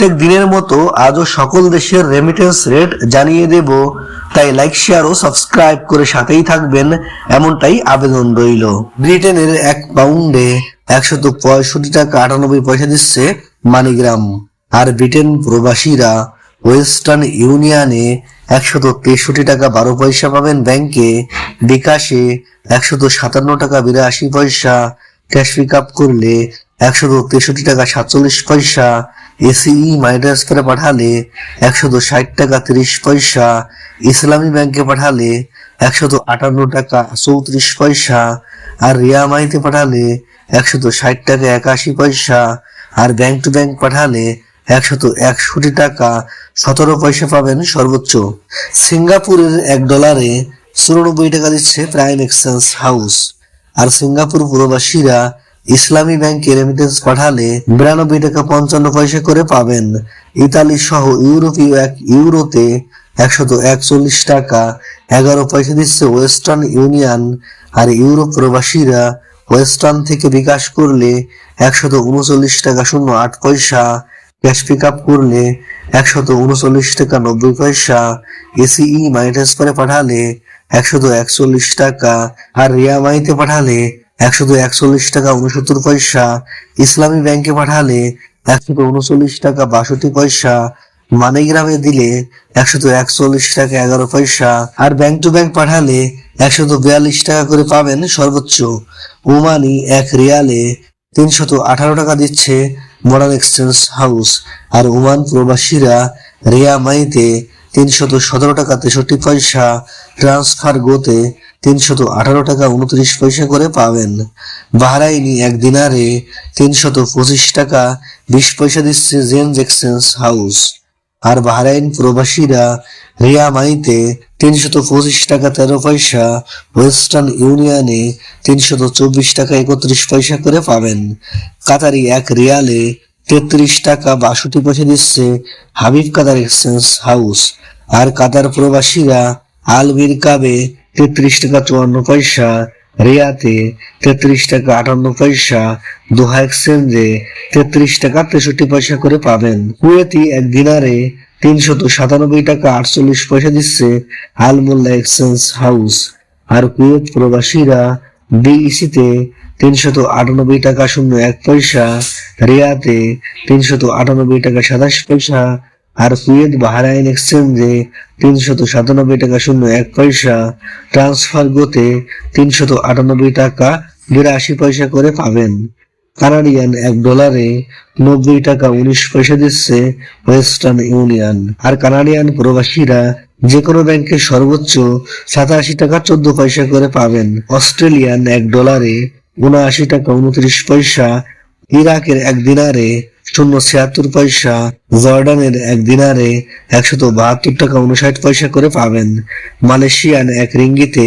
প্রত্যেক দিনের মতো আজও সকল দেশের রেমিটেন্স রেট জানিয়ে দেব। তাই লাইক শেয়ার ও সাবস্ক্রাইব করে সাথেই থাকবেন। এমনটাই আবেদন রইল। ব্রিটেনের এক পাউন্ডে একশত পঁয়ষট্টি টাকা আটানব্বই পয়সা দিচ্ছে মানিগ্রাম। আর ব্রিটেন প্রবাসীরা ওয়েস্টার্ন ইউনিয়নে একশত তেষট্টি টাকা বারো পয়সা পাবেন ব্যাংকে। বিকাশে একশত সাতান্ন টাকা বিরাশি পয়সা। ক্যাশ পিক আপ করলে একশত তেষট্টি টাকা সাতচল্লিশ পয়সা। এসিই মানি ট্রান্সফারে পাঠালে একশত ষাট টাকা তিরিশ পয়সা, ইসলামী ব্যাংকে পাঠালে একশত আটান্ন টাকা চৌত্রিশ পয়সা, আর রিয়া মাইতে পাঠালে একশত ষাট টাকা একাশি পয়সা, আর ব্যাংক টু ব্যাংক পাঠালে একশত একষট্টি টাকা সতেরো পয়সা পাবেন সর্বোচ্চ। সিঙ্গাপুরের এক ডলারে চুরানব্বই টাকা দিচ্ছে প্রাইম এক্সচেঞ্জ হাউস আর সিঙ্গাপুর প্রবাসীরা ইসলামী ব্যাংকে রেমিটেন্স পাঠালে বিরানব্বই টাকা পঞ্চান্ন পয়সা করে পাবেন। ইতালি সহ ইউরোপীয় এক ইউরোতে একশত একচল্লিশ টাকা এগারো পয়সা দিচ্ছে ওয়েস্টার্ন ইউনিয়ন। আর ইউরোপ প্রবাসীরা ওয়েস্টার্ন থেকে বিকাশ করলে একশত উনচল্লিশ টাকা শূন্য আট পয়সা, ক্যাশ পিক আপ করলে একশত উনচল্লিশ টাকা নব্বই পয়সা এসিই মানি ট্রান্সফারে পাঠালে একশত একচল্লিশ টাকা, আর রিয়া মাইতে পাঠালে একশত একচল্লিশ টাকা উনসত্তর পয়সা, ইসলামী ব্যাংকে পাঠালে একশত উনচল্লিশ টাকা বাষট্টি পয়সা, মানিগ্রামে দিলে একশত একচল্লিশ টাকা এগারো পয়সা, আর ব্যাংক টু ব্যাংক পাঠালে একশত বিয়াল্লিশ টাকা করে পাবেন সর্বোচ্চ। ওমানি এক রিয়ালে তিনশত আঠারো টাকা দিচ্ছে মডার্ন এক্সচেঞ্জ হাউস, আর ওমান প্রবাসীরা রিয়া মাইতে তিনশত সতেরো টাকা তেষট্টি পয়সা, ট্রান্সফার গোতে তিনশত আঠারো টাকা উনত্রিশ পয়সা করে পাবেন। বাহরাইনি এক দিনারে তিনশত পঁচিশ টাকা বিশ পয়সা দিচ্ছে জেন্স এক্সচেঞ্জ হাউস। আর বাহরাইন প্রবাসীরা রিয়া মাইতে তিনশত পঁচিশ টাকা তেরো পয়সা, ওয়েস্টার্ন ইউনিয়নে তিনশত চব্বিশ টাকা একত্রিশ পয়সা করে পাবেন। কাতারি এক রিয়ালে তেত্রিশ টাকা বাষট্টি পয়সা দিচ্ছে হাবিব কাতার এক্সচেঞ্জ হাউস। আর কাতার প্রবাসীরা আলবির কাবে তেত্রিশ টাকা চুয়ান্ন পয়সা, রিয়াতে তেত্রিশ টাকা আটান্ন পয়সা, দোহা এক্সচেঞ্জে তেত্রিশ টাকা তেষট্টি পয়সা করে পাবেন। কুয়েতি এক দিনারে তিনশত সাতানব্বই টাকা আটচল্লিশ পয়সা দিচ্ছে আলমোল্লা এক্সচেঞ্জ হাউস। আর কুয়েত প্রবাসীরা বিইসিতে তিনশত আটানব্বই টাকা শূন্য এক পয়সা, রিয়াতে তিনশত আটানব্বই টাকা সাতাশ পয়সা আর কুয়েত বাহরাইন এক্সচেঞ্জে তিনশত সাতানব্বই টাকা শূন্য এক পয়সা, ট্রান্সফার গোতে তিনশত আটানব্বই টাকা বিরাশি পয়সা করে পাবেন। কানাডিয়ান এক ডলারে নব্বই টাকা উনিশ পয়সা দিচ্ছে ওয়েস্টার্ন ইউনিয়ন। আর কানাডিয়ান প্রবাসীরা যে কোনো ব্যাংকে সর্বোচ্চ সাতাশি টাকা চোদ্দ পয়সা করে পাবেন। অস্ট্রেলিয়ান এক ডলারে উনআশি টাকা উনত্রিশ পয়সা, ইরাকের এক দিনারে শূন্য ছিয়াত্তর পয়সা। জর্ডানের এক দিনারে একশত বাহাত্তর টাকা উনষাট পয়সা করে পাবেন। মালয়েশিয়ান এক রিঙ্গিতে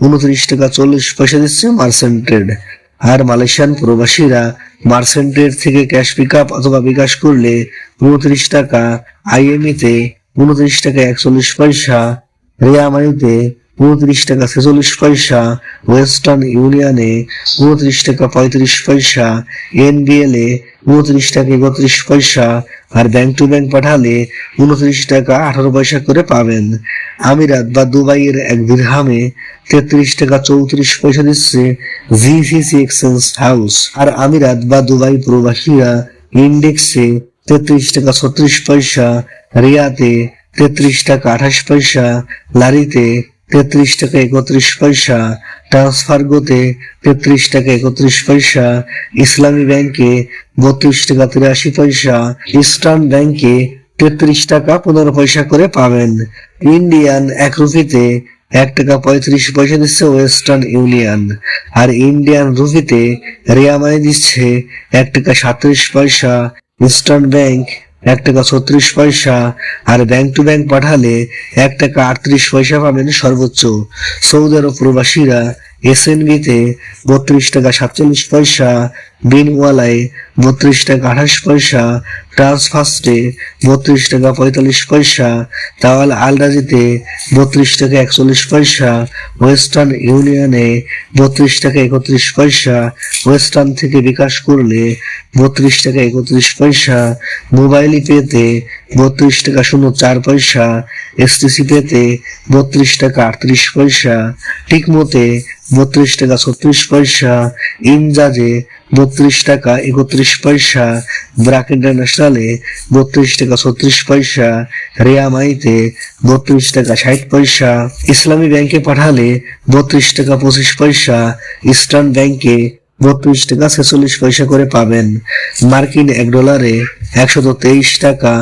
উনত্রিশ টাকা চল্লিশ পয়সা দিচ্ছে মার্সেন্টেড। আর মালয়েশিয়ান প্রবাসীরা মার্সেন্টেড থেকে ক্যাশ পিক আপ অথবা বিকাশ করলে উনত্রিশ টাকা আইএমই তে উনত্রিশ টাকা একচল্লিশ পয়সা রিয়ামানিতে উনত্রিশ টাকা ছেচল্লিশ পয়সা ওয়েস্টার্ন ইউনিয়নে উনত্রিশ টাকা পঁয়ত্রিশ পয়সা এনবিএল এ উনত্রিশ টাকা একত্রিশ পয়সা, আর ব্যাংক টু ব্যাংক পাঠালে উনত্রিশ টাকা আঠারো পয়সা করে পাবেন। আমিরাত বা দুবাইয়ের এক দিরহামে তেত্রিশ টাকা চৌত্রিশ পয়সা দিচ্ছে জিসিসি এক্সচেঞ্জ হাউস আর আমিরাত বা দুবাই প্রবাসীরা ইন্ডেক্সে তেত্রিশ টাকা ছত্রিশ পয়সা রিয়াতে তেত্রিশ টাকা আঠাশ পয়সা, লারিতে তেত্রিশ টাকা একত্রিশ পয়সা ট্রান্সফার গোতে তেত্রিশ টাকা একত্রিশ পয়সা, ইসলামী ব্যাংকে বত্রিশ টাকা তিরাশি পয়সা ইস্টার্ন ব্যাংকে তেত্রিশ টাকা পনেরো পয়সা করে পাবেন। ইন্ডিয়ান এক রুপিতে এক টাকা পঁয়ত্রিশ পয়সা দিচ্ছে ওয়েস্টার্ন ইউনিয়ন আর ইন্ডিয়ান রুপিতে রিয়ামানি দিচ্ছে এক টাকা সাতত্রিশ পয়সা ইস্টার্ন ব্যাংক এক টাকা ছত্রিশ পয়সা, আর ব্যাংক টু ব্যাংক পাঠালে এক টাকা আটত্রিশ পয়সা পাবেন সর্বোচ্চ। সৌদি আরব প্রবাসীরা এসএনবিতে বত্রিশ টাকা সাতচল্লিশ পয়সা বিনওয়ালায় বত্রিশ টাকা আঠাশ পয়সা ট্রান্সফার্স্টে বত্রিশ টাকা পঁয়তাল্লিশ পয়সা, তাওয়াল আলরাজিতে বত্রিশ টাকা একচল্লিশ পয়সা, ওয়েস্টার্ন ইউনিয়নে বত্রিশ টাকা একত্রিশ পয়সা, ওয়েস্টার্ন থেকে বিকাশ করলে বত্রিশ টাকা একত্রিশ পয়সা, মোবাইল পেতে বত্রিশ টাকা শূন্য চার পয়সা, এসটিসি পেতে বত্রিশ টাকা আটত্রিশ পয়সা টিকমোতে বত্রিশ টাকা ছত্রিশ পয়সা ইনজাজে বত্রিশ টাকা একত্রিশ পয়সা। ব্রাক ইন্টারন্যাশনালে বত্রিশ টাকা ছত্রিশ পয়সা। রেয়ামাইতে বত্রিশ টাকা ষাট পয়সা। ইসলামী ব্যাংকে পাঠালে বত্রিশ টাকা পঁচিশ পয়সা। ইস্টার্ন ব্যাংকে বত্রিশ টাকা ছেচল্লিশ পয়সা করে পাবেন। মার্কিন এক ডলারে একশো তেইশ টাকা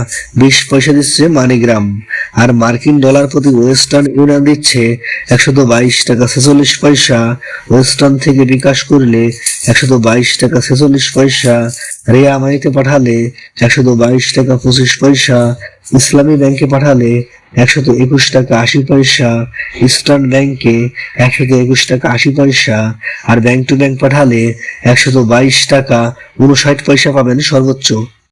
বিশ পয়সা দিচ্ছে মানিগ্রাম। আর মার্কিন ডলার প্রতি ওয়েস্টার্ন ইউনিয়ন দিচ্ছে একশো বাইশ টাকা ছেচল্লিশ পয়সা। ওয়েস্টার্ন থেকে বিকাশ করলে একশো বাইশ টাকা ছেচল্লিশ পয়সা রিয়া মানিতে পাঠালে একশত বাইশ টাকা পঁচিশ পয়সা, ইসলামী ব্যাংকে পাঠালে একশত একুশ টাকা আশি পয়সা, ইস্টার্ন ব্যাংকে একশত একুশ টাকা আশি পয়সা আর ব্যাংক টু ব্যাংক পাঠালে একশত বাইশ টাকা উনষাট পয়সা পাবেন সর্বোচ্চ।